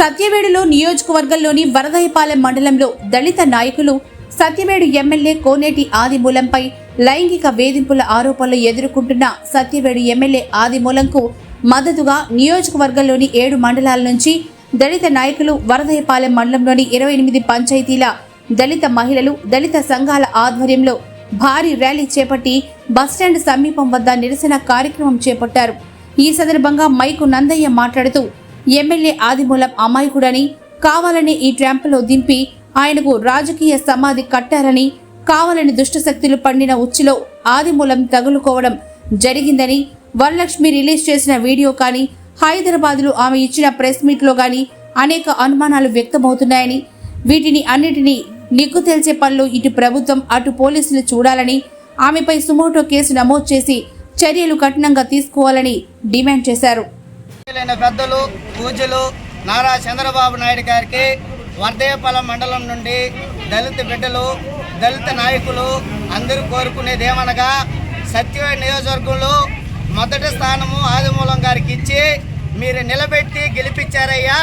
సత్యవేడులో నియోజకవర్గంలోని వరదయపాలెం మండలంలో దళిత నాయకులు సత్యవేడు ఎమ్మెల్యే కోనేటి ఆదిమూలంపై లైంగిక వేధింపుల ఆరోపణలు ఎదుర్కొంటున్న సత్యవేడు ఎమ్మెల్యే ఆదిమూలంకు మద్దతుగా నియోజకవర్గంలోని ఏడు మండలాల నుంచి దళిత నాయకులు వరదయపాలెం మండలంలోని ఇరవై ఎనిమిది పంచాయతీల దళిత మహిళలు దళిత సంఘాల ఆధ్వర్యంలో భారీ ర్యాలీ చేపట్టి బస్టాండ్ సమీపం వద్ద నిరసన కార్యక్రమం చేపట్టారు. ఈ సందర్భంగా మైకు నందయ్య మాట్లాడుతూ ఎమ్మెల్యే ఆదిమూలం అమాయకుడని కావాలని ఈ ట్యాంపులో దింపి ఆయనకు రాజకీయ సమాధి కట్టారని కావాలని దుష్టశక్తులు పండిన ఉచ్చులో ఆదిమూలం తగులుకోవడం జరిగిందని వరలక్ష్మి రిలీజ్ చేసిన వీడియో కానీ హైదరాబాద్లో ఆమె ఇచ్చిన ప్రెస్ మీట్లో కానీ అనేక అనుమానాలు వ్యక్తమవుతున్నాయని వీటిని అన్నిటినీ నిగ్గు తెలిసే పనులు ఇటు ప్రభుత్వం అటు పోలీసులు చూడాలని ఆమెపై సుమోటో కేసు నమోదు చేసి చర్యలు కఠినంగా తీసుకోవాలని డిమాండ్ చేశారు. పూజ్యులైన పెద్దలు పూజలు నారా చంద్రబాబు నాయుడు గారికి వర్ధయపాలెం మండలం నుండి దళిత బిడ్డలు దళిత నాయకులు అందరూ కోరుకునేది ఏమనగా సత్యవేడ నియోజకవర్గంలో మొదటి స్థానము ఆదిమూలం గారికి ఇచ్చి మీరు నిలబెట్టి గెలిపించారయ్యా.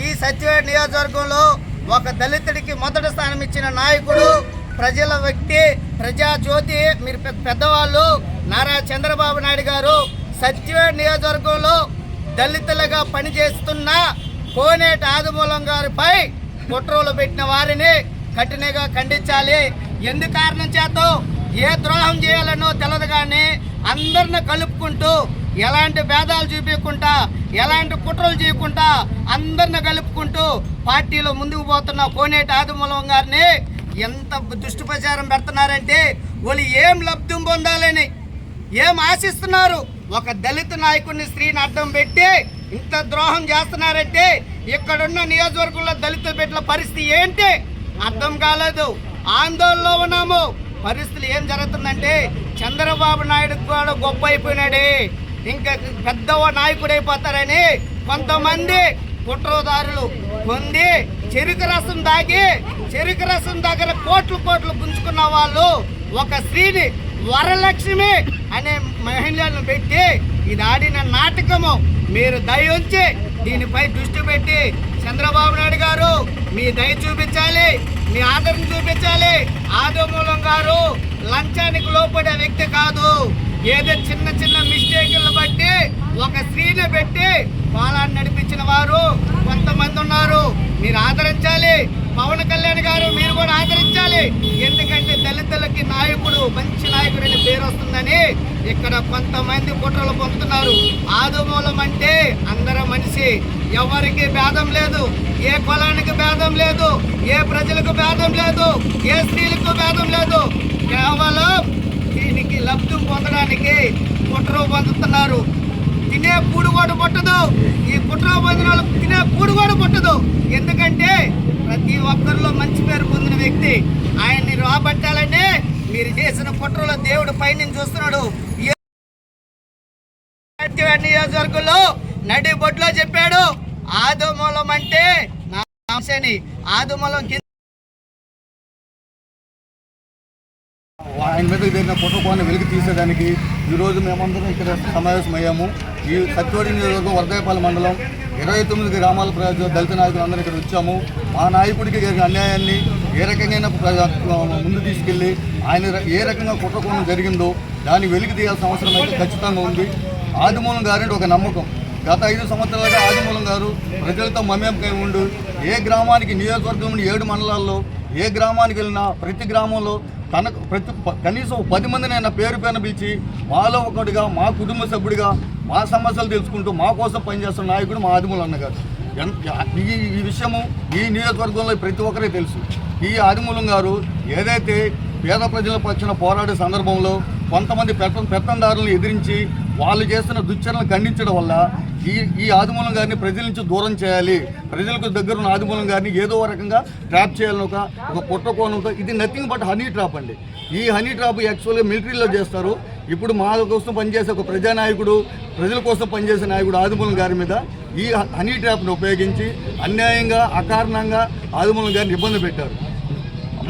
ఈ సత్యవేడ నియోజకవర్గంలో ఒక దళితుడికి మొదటి స్థానం ఇచ్చిన నాయకుడు ప్రజల వ్యక్తి ప్రజాజ్యోతి మీరు పెద్ద- పెద్దవాళ్ళు నారా చంద్రబాబు నాయుడు గారు సత్యవేడ నియోజకవర్గంలో దళితులుగా పనిచేస్తున్న కోనేటి ఆదిమూలం గారిపై కుట్రలు పెట్టిన వారిని కఠినంగా ఖండించాలి. ఎందు కారణం చేత? ఏ ద్రోహం చేయాలనో తెలదు కానీ అందరిని కలుపుకుంటూ ఎలాంటి భేదాలు చూపించకుండా ఎలాంటి కుట్రలు చేయకుండా అందరిని కలుపుకుంటూ పార్టీలో ముందుకు పోతున్న కోనేటి ఆదిమూలం గారిని ఎంత దుష్టుప్రచారం పెడుతున్నారంటే వాళ్ళు ఏం లబ్ధం పొందాలని ఏం ఆశిస్తున్నారు? ఒక దళిత నాయకుడిని స్త్రీని అడ్డం పెట్టి ఇంత ద్రోహం చేస్తున్నారంటే ఇక్కడున్న నియోజకవర్గంలో దళిత బిడ్డల పరిస్థితి ఏంటి? అర్థం కాలేదు. ఆందోళనలో ఉన్నాము. పరిస్థితులు ఏం జరుగుతుందంటే చంద్రబాబు నాయుడు కూడా గొప్ప అయిపోయినాడే. ఇంకా పెద్ద నాయకుడు అయిపోతారని కొంతమంది కుట్రదారులు పొంది చెరుకు రసం దాగి చెరుకు రసం దగ్గర కోట్లు కోట్లు గుంజుకున్న వాళ్ళు ఒక స్త్రీని వరలక్ష్మి అనే మహిళలను పెట్టి ఇది ఆడిన నాటకము మీరు దయ ఉంచి దీనిపై దృష్టి పెట్టి చంద్రబాబు నాయుడు గారు మీ దయ చూపించాలి మీ ఆదరణ చూపించాలి. ఆదమూలం గారు లంచానికి లోపడే వ్యక్తి కాదు. ఏదో చిన్న చిన్న మిస్టేక్లను బట్టి ఒక స్త్రీని పెట్టి పాలాన్ని నడిపించిన వారు కొంతమంది ఉన్నారు. మీరు ఆదరించాలి పవన్ కళ్యాణ్ గారు మీరు కూడా ఆదరించాలి. ఎందుకంటే దళితులకి నాయకుడు మంచి నాయకుడు అనే పేరు వస్తుందని ఇక్కడ కొంతమంది కుట్రలు పొందుతున్నారు. ఆదుమూలం అంటే అందరం మనిషి. ఎవరికి భేదం లేదు. ఏ కులానికి భేదం లేదు. ఏ ప్రజలకు భేదం లేదు. ఏ స్త్రీలకు భేదం లేదు. కేవలం దీనికి లబ్ధి పొందడానికి కుట్ర పొందుతున్నారు. తినే కూడు కూడా పుట్టదు. ఈ కుట్ర పొందిన వాళ్ళకి తినే కూడు కూడా పుట్టదు. ఎందుకంటే ప్రతి ఒక్కరిలో మంచి పేరు పొందిన వ్యక్తి ఆయన్ని రాబట్టాలంటే మీరు చేసిన కుట్రలో దేవుడు పైన చూస్తున్నాడు. నియోజకవర్గంలో నడి బొడ్లో చెప్పాడు ఆదుమూలం అంటే నా అంశని ఆదుమూలం కింద ఆయన మీద జరిగిన కుట్రకోణం వెలికి తీసేదానికి ఈరోజు మేమందరం ఇక్కడ సమావేశమయ్యాము. ఈ సత్యవడి నియోజకవర్గం వర్ధయపాలెం మండలం ఇరవై తొమ్మిది గ్రామాల ప్రజలు దళిత నాయకులు అందరూ ఇక్కడ వచ్చాము. మా నాయకుడికి జరిగిన అన్యాయాన్ని ఏ రకంగా ప్ర- ముందు తీసుకెళ్ళి ఆయన ఏ రకంగా కుట్రకోణం జరిగిందో దాన్ని వెలికి తీయాల్సిన అవసరం అయితే ఖచ్చితంగా ఉంది. ఆదిమూలం గారంటే ఒక నమ్మకం. గత ఐదు సంవత్సరాలుగా ఆదిమూలం గారు ప్రజలతో మమేమకై ఉండు. ఏ గ్రామానికి నియోజకవర్గం ఏడు మండలాల్లో ఏ గ్రామానికి వెళ్ళినా ప్రతి గ్రామంలో తనకు ప్రతి కనీసం పది మందిని ఆయన పేరు పైన పిలిచి మాలో ఒకటిగా మా కుటుంబ సభ్యుడిగా మా సమస్యలు తెలుసుకుంటూ మా కోసం పనిచేస్తున్న నాయకుడు మా ఆదిమూలం అన్నగారు. ఈ ఈ విషయము ఈ నియోజకవర్గంలో ప్రతి ఒక్కరే తెలుసు. ఈ ఆదిమూలం గారు ఏదైతే పేద ప్రజల పక్షాన పోరాడే సందర్భంలో కొంతమంది పెత్త పెత్తందారులను ఎదిరించి వాళ్ళు చేస్తున్న దుశ్చరణలు ఖండించడం వల్ల ఈ ఈ ఆదిమూలం గారిని ప్రజల నుంచి దూరం చేయాలి. ప్రజలకు దగ్గర ఉన్న ఆదిమూలం గారిని ఏదో రకంగా ట్రాప్ చేయాలని ఒక ఒక పుట్టకోణంతో ఇది నథింగ్ బట్ హనీ ట్రాప్ అండి. ఈ హనీ ట్రాప్ యాక్చువల్గా మిలిటరీలో చేస్తారు. ఇప్పుడు మా కోసం పనిచేసే ఒక ప్రజానాయకుడు ప్రజల కోసం పనిచేసే నాయకుడు ఆదిమూలం గారి మీద ఈ హనీ ట్రాప్ను ఉపయోగించి అన్యాయంగా అకారణంగా ఆదిమూలం గారిని ఇబ్బంది పెట్టారు.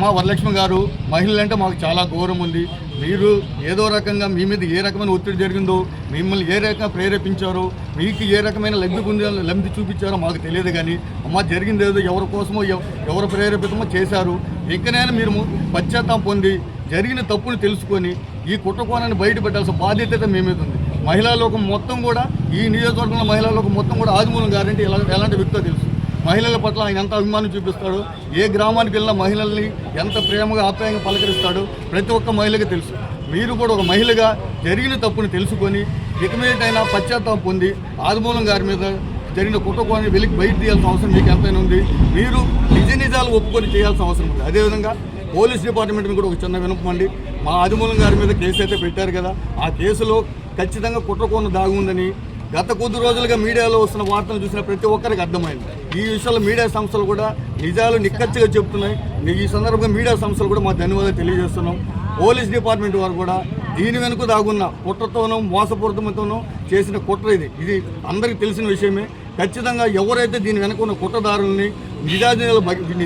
అమ్మ వరలక్ష్మి గారు మహిళలంటే మాకు చాలా గౌరవం ఉంది. మీరు ఏదో రకంగా మీ మీద ఏ రకమైన ఒత్తిడి జరిగిందో మిమ్మల్ని ఏ రకంగా ప్రేరేపించారో మీకు ఏ రకమైన లబ్ధి పొందాలో లబ్ధి చూపించారో మాకు తెలియదు కానీ అమ్మ జరిగింది ఏదో ఎవరి కోసమో ఎవరు ప్రేరేపితమో చేశారు. ఇంకనైనా మీరు ము- పశ్చాత్తాపం పొంది జరిగిన తప్పును తెలుసుకొని ఈ కుట్రకోణాన్ని బయటపెట్టాల్సిన బాధ్యత మీ మీద ఉంది. మహిళా లోకం మొత్తం కూడా ఈ నియోజకవర్గంలో మహిళా లోకం మొత్తం కూడా ఆదిమూలం గారంటే ఎలా ఎలాంటి వ్యక్తో తెలుసు? మహిళల పట్ల ఆయన ఎంత అభిమానం చూపిస్తాడో? ఏ గ్రామానికి వెళ్ళినా మహిళల్ని ఎంత ప్రేమగా ఆప్యాయంగా పలకరిస్తాడో? ప్రతి ఒక్క మహిళకి తెలుసు. మీరు కూడా ఒక మహిళగా జరిగిన తప్పుని తెలుసుకొని ఇకమేట్ అయినా పశ్చాత్తాపం పొంది ఆదిమూలం గారి మీద జరిగిన కుటుంబాన్ని వెలికి బయట తీయాల్సిన అవసరం మీకు ఎంతైనా ఉంది. మీరు నిజ నిజాలు ఒప్పుకొని చేయాల్సిన అవసరం ఉంది. అదేవిధంగా పోలీస్ డిపార్ట్మెంట్ని కూడా ఒక చిన్న వినపండి మా ఆదిమూలం గారి మీద కేసు అయితే పెట్టారు కదా ఆ కేసులో ఖచ్చితంగా కుట్రకోన దాగుందని గత కొద్ది రోజులుగా మీడియాలో వస్తున్న వార్తలు చూసిన ప్రతి ఒక్కరికి అర్థమైంది. ఈ విషయంలో మీడియా సంస్థలు కూడా నిజాలు నిక్కచ్చిగా చెప్తున్నాయి. ఈ సందర్భంగా మీడియా సంస్థలు కూడా మా ధన్యవాదాలు తెలియజేస్తున్నాం. పోలీస్ డిపార్ట్మెంట్ వారు కూడా దీని వెనుక దాగున్న కుట్రతోనూ మోసపూరితమతోనూ చేసిన కుట్ర ఇది. ఇది అందరికీ తెలిసిన విషయమే. ఖచ్చితంగా ఎవరైతే దీని వెనుక ఉన్న కుట్రదారుల్ని నిజాజీలు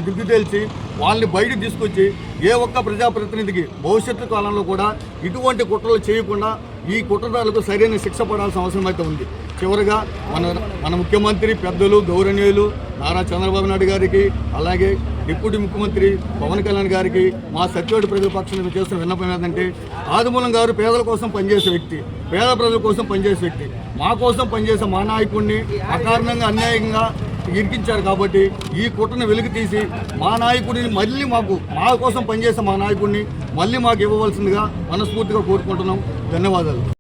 దిగ్గు తెలిసి వాళ్ళని బయటకు తీసుకొచ్చి ఏ ఒక్క ప్రజాప్రతినిధికి భవిష్యత్తు కాలంలో కూడా ఇటువంటి కుట్రలు చేయకుండా ఈ కుట్రదారులకు సరైన శిక్ష పడాల్సిన అవసరం అయితే ఉంది. చివరిగా మన మన ముఖ్యమంత్రి పెద్దలు గౌరవనీయులు నారా చంద్రబాబు నాయుడు గారికి అలాగే డిప్యూటీ ముఖ్యమంత్రి పవన్ కళ్యాణ్ గారికి మా సత్యవాడి ప్రజల పక్షాన్ని చేస్తున్న విన్నపం ఏంటంటే ఆదిమూలం గారు పేదల కోసం పనిచేసే వ్యక్తి పేద ప్రజల కోసం పనిచేసే వ్యక్తి మా కోసం పనిచేసే మా నాయకుడిని అకారణంగా అన్యాయంగా ఇరికించారు కాబట్టి ఈ కుట్రను వెలికి తీసి మా నాయకుడిని మళ్ళీ మాకు మా కోసం పనిచేసే మా నాయకుడిని మళ్ళీ మాకు ఇవ్వవలసిందిగా మనస్ఫూర్తిగా కోరుకుంటున్నాం. ధన్యవాదాలు.